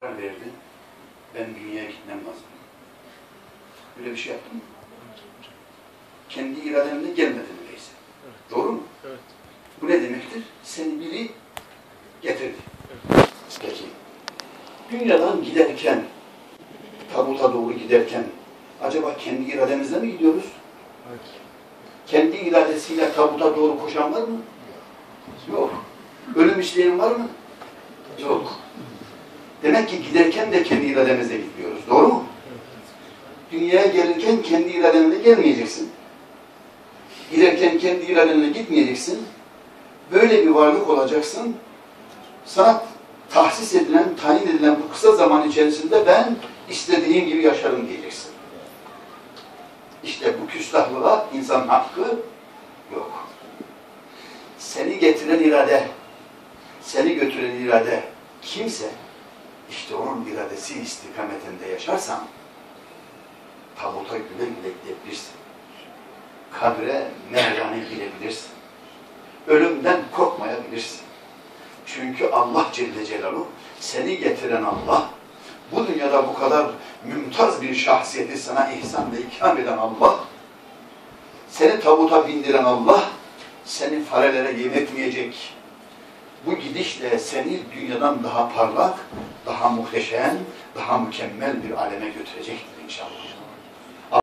karar verdi. Ben dünyaya gitmem lazım. Böyle bir şey yaptın mı? Kendi iradenle gelmedin öyleyse. Doğru mu? Evet. Bu ne demektir? Seni biri getirdi. Peki. Dünyadan giderken, tabuta doğru giderken, acaba kendi irademizle mi gidiyoruz? Evet. Kendi iradesiyle tabuta doğru koşan var mı? Yok. Ölüm isteyen var mı? Yok. Demek ki giderken de kendi irademizle gidiyoruz. Doğru mu? Dünyaya gelirken kendi iradenle gelmeyeceksin. Giderken kendi iradenle gitmeyeceksin. Böyle bir varlık olacaksın. Sana tahsis edilen, tayin edilen bu kısa zaman içerisinde ben istediğim gibi yaşarım diyeceksin. İşte bu küstahlığa insan hakkı yok. Seni getiren irade, seni götüren irade kimse, işte onun iradesi istikametinde yaşarsan, tabuta güle güle gidebilirsin. Kabre merdane girebilirsin. Ölümden korkmayabilirsin. Çünkü Allah Celle Celaluhu seni getiren Allah, bu dünyada bu kadar mümtaz bir şahsiyeti sana ihsan ve ikram eden Allah, seni tabuta bindiren Allah, seni farelere yem etmeyecek. Bu gidişle seni dünyadan daha parlak, muhteşem, daha mükemmel bir aleme götürecektir inşallah.